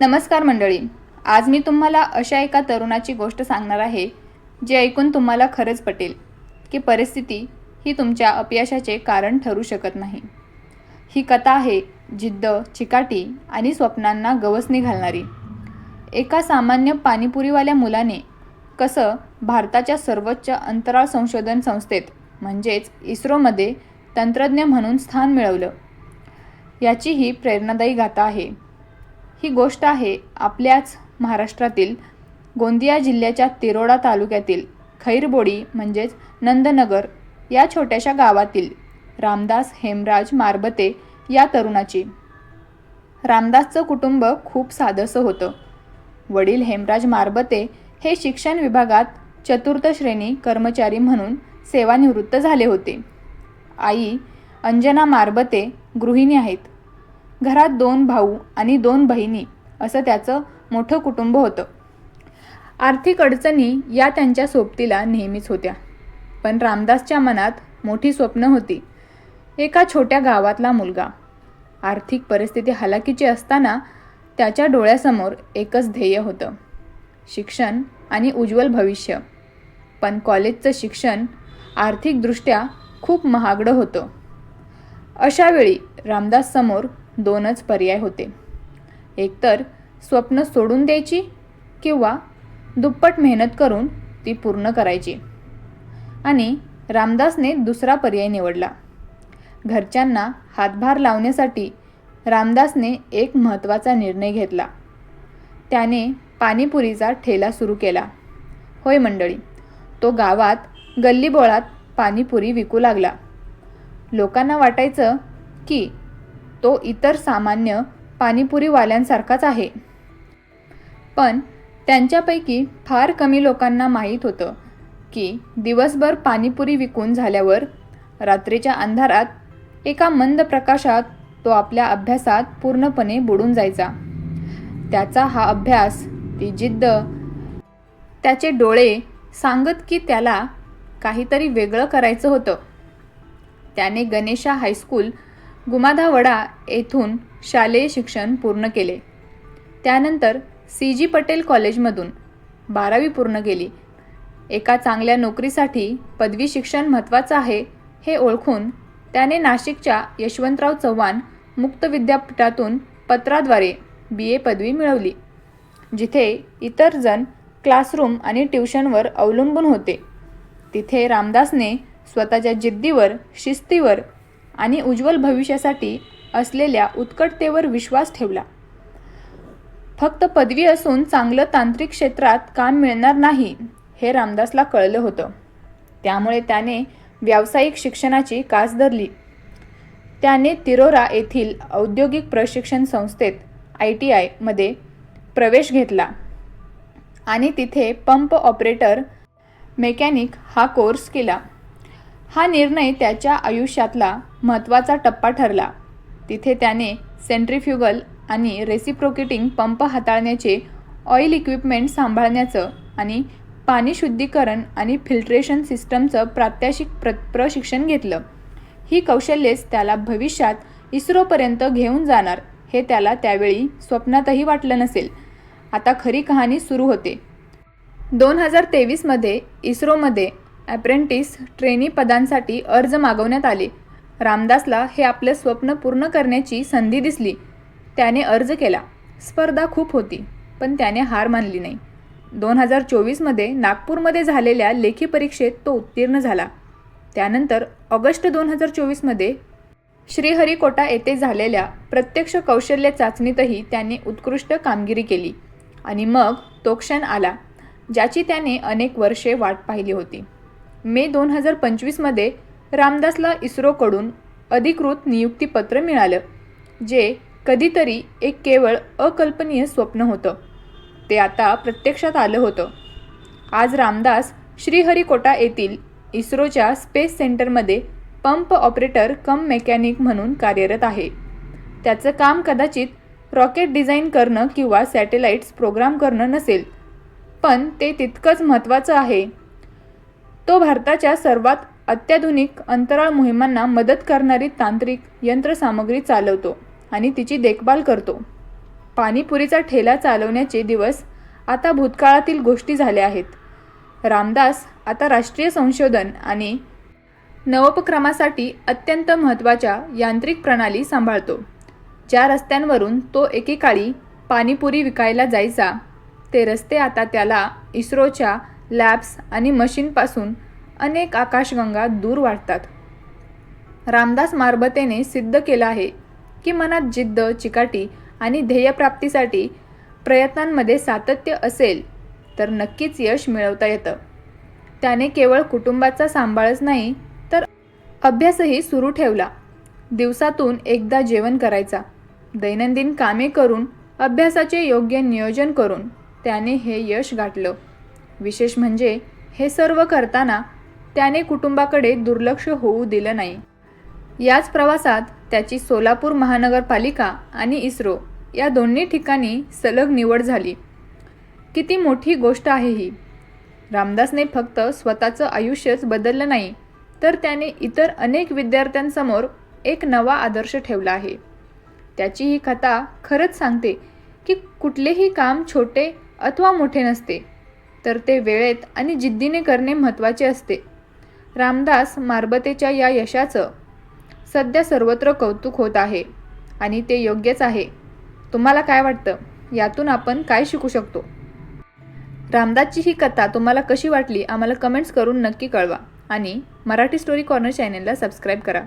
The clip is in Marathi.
नमस्कार मंडळी. आज मी तुम्हाला अशा एका तरुणाची गोष्ट सांगणार आहे जे ऐकून तुम्हाला खरंच पटेल की परिस्थिती ही तुमच्या अपयशाचे कारण ठरू शकत नाही. ही कथा आहे जिद्द चिकाटी आणि स्वप्नांना गवसणी घालणारी. एका सामान्य पाणीपुरीवाल्या मुलाने कसं भारताच्या सर्वोच्च अंतराळ संशोधन संस्थेत म्हणजेच इस्रोमध्ये तंत्रज्ञ म्हणून स्थान मिळवलं याची ही प्रेरणादायी गाथा आहे. ही गोष्ट आहे आपल्याच महाराष्ट्रातील गोंदिया जिल्ह्याच्या तिरोडा तालुक्यातील खैरबोडी म्हणजेच नंदनगर या छोट्याशा गावातील रामदास हेमराज मारबते या तरुणाची. रामदासचं कुटुंब खूप साधंसं होतं. वडील हेमराज मारबते हे शिक्षण विभागात चतुर्थ श्रेणी कर्मचारी म्हणून सेवानिवृत्त झाले होते. आई अंजना मारबते गृहिणी आहेत. घरात दोन भाऊ आणि दोन बहिणी असं त्याचं मोठं कुटुंब होतं. आर्थिक अडचणी या त्यांच्या सोबतीला नेहमीच होत्या. पण रामदासच्या मनात मोठी स्वप्न होती. एका छोट्या गावातला मुलगा. आर्थिक परिस्थिती हलाखीची असताना त्याच्या डोळ्यासमोर एकच ध्येय होतं. शिक्षण आणि उज्ज्वल भविष्य. पण कॉलेजचं शिक्षण आर्थिकदृष्ट्या खूप महागडं होतं. अशावेळी रामदाससमोर दोनच पर्याय होते. एकतर स्वप्न सोडून द्यायची किंवा दुप्पट मेहनत करून ती पूर्ण करायची. आणि रामदासने दुसरा पर्याय निवडला. घरच्यांना हातभार लावण्यासाठी रामदासने एक महत्त्वाचा निर्णय घेतला. त्याने पाणीपुरीचा ठेला सुरू केला. होय मंडळी तो गावात गल्लीबोळात पाणीपुरी विकू लागला. लोकांना वाटायचं की तो इतर सामान्य पाणीपुरीवाल्यांसारखाच आहे. पण त्यांच्यापैकी फार कमी लोकांना माहीत होतं की दिवसभर पाणीपुरी विकून झाल्यावर रात्रीच्या अंधारात एका मंद प्रकाशात तो आपल्या अभ्यासात पूर्णपणे बुडून जायचा. त्याचा हा अभ्यास ती जिद्द त्याचे डोळे सांगत की त्याला काहीतरी वेगळं करायचं होतं. त्याने गणेशा हायस्कूल गुमाधावडा येथून शालेय शिक्षण पूर्ण केले. त्यानंतर सी. जी. पटेल कॉलेजमधून बारावी पूर्ण केली. एका चांगल्या नोकरीसाठी पदवी शिक्षण महत्त्वाचं आहे हे ओळखून त्याने नाशिकच्या यशवंतराव चव्हाण मुक्त विद्यापीठातून पत्राद्वारे बी. ए. पदवी मिळवली जिथे इतर जण क्लासरूम आणि ट्युशनवर अवलंबून होते. तिथे रामदासने स्वतःच्या जिद्दीवर शिस्तीवर आणि उज्ज्वल भविष्यासाठी असलेल्या उत्कटतेवर विश्वास ठेवला. फक्त पदवी असून चांगलं तांत्रिक क्षेत्रात काम मिळणार नाही हे रामदासला कळलं होतं. त्यामुळे त्याने व्यावसायिक शिक्षणाची कास धरली. त्याने तिरोरा येथील औद्योगिक प्रशिक्षण संस्थेत आय टी आयमध्ये प्रवेश घेतला आणि तिथे पंप ऑपरेटर मेकॅनिक हा कोर्स केला. हा निर्णय त्याच्या आयुष्यातला महत्त्वाचा टप्पा ठरला. तिथे त्याने सेंट्रिफ्युगल आणि रेसिप्रोकेटिंग पंप हाताळण्याचे ऑइल इक्विपमेंट सांभाळण्याचं आणि पाणी शुद्धीकरण आणि फिल्ट्रेशन सिस्टमचं प्रात्याशिक प्र प्रशिक्षण घेतलं. ही कौशल्येच त्याला भविष्यात इस्रोपर्यंत घेऊन जाणार हे त्याला त्यावेळी स्वप्नातही वाटलं नसेल. आता खरी कहाणी सुरू होते. दोन हजार तेवीसमध्ये इस्रोमध्ये ॲप्रेंटिस ट्रेनी पदांसाठी अर्ज मागवण्यात आले. रामदासला हे आपलं स्वप्न पूर्ण करण्याची संधी दिसली. त्याने अर्ज केला. स्पर्धा खूप होती पण त्याने हार मानली नाही. दोन हजार चोवीसमध्ये नागपूरमध्ये झालेल्या लेखी परीक्षेत तो उत्तीर्ण झाला. त्यानंतर ऑगस्ट दोन हजार चोवीसमध्ये श्रीहरिकोटा येथे झालेल्या प्रत्यक्ष कौशल्य चाचणीतही त्याने उत्कृष्ट कामगिरी केली आणि मग तो क्षण आला ज्याची त्याने अनेक वर्षे वाट पाहिली होती. मे दोन हजार पंचवीसमध्ये रामदासला इस्रोकडून अधिकृत नियुक्तीपत्र मिळालं जे कधीतरी एक केवळ अकल्पनीय स्वप्न होतं. ते आता प्रत्यक्षात आलं होतं. आज रामदास श्रीहरिकोटा येथील इस्रोच्या स्पेस सेंटरमध्ये पंप ऑपरेटर कम मेकॅनिक म्हणून कार्यरत आहे. त्याचं काम कदाचित रॉकेट डिझाईन करणं किंवा सॅटेलाइट्स प्रोग्राम करणं नसेल पण ते तितकंच महत्त्वाचं आहे. तो भारताच्या सर्वात अत्याधुनिक अंतराळ मोहिमांना मदत करणारी तांत्रिक यंत्रसामग्री चालवतो आणि तिची देखभाल करतो. पाणीपुरीचा ठेला चालवण्याचे दिवस आता भूतकाळातील गोष्टी झाल्या आहेत. रामदास आता राष्ट्रीय संशोधन आणि नवोपक्रमासाठी अत्यंत महत्त्वाच्या यांत्रिक प्रणाली सांभाळतो. ज्या रस्त्यांवरून तो एकेकाळी पाणीपुरी विकायला जायचा ते रस्ते आता त्याला इस्रोच्या लॅब्स आणि मशीनपासून अनेक आकाशगंगा दूर वाटतात रामदास मारबतेने सिद्ध केलं आहे की मनात जिद्द चिकाटी आणि ध्येयप्राप्तीसाठी प्रयत्नांमध्ये सातत्य असेल तर नक्कीच यश मिळवता येतं. त्याने केवळ कुटुंबाचा सांभाळच नाही तर अभ्यासही सुरू ठेवला. दिवसातून एकदा जेवण करायचा. दैनंदिन कामे करून अभ्यासाचे योग्य नियोजन करून त्याने हे यश गाठलं. विशेष म्हणजे हे सर्व करताना त्याने कुटुंबाकडे दुर्लक्ष होऊ दिलं नाही. याच प्रवासात त्याची सोलापूर महानगरपालिका आणि इस्रो या दोन्ही ठिकाणी सलग निवड झाली. किती मोठी गोष्ट आहे ही. रामदासने फक्त स्वतःचं आयुष्यच बदललं नाही तर त्याने इतर अनेक विद्यार्थ्यांसमोर एक नवा आदर्श ठेवला आहे. त्याची ही कथा खरंच सांगते की कुठलेही काम छोटे अथवा मोठे नसते तर ते वेळेत आणि जिद्दीने करणे महत्त्वाचे असते. रामदास मारबतेच्या या यशाचं सध्या सर्वत्र कौतुक होत आहे आणि ते योग्यच आहे. तुम्हाला काय वाटतं? यातून आपण काय शिकू शकतो? रामदासची ही कथा तुम्हाला कशी वाटली? आम्हाला कमेंट्स करून नक्की कळवा आणि मराठी स्टोरी कॉर्नर चॅनेलला सबस्क्राईब करा.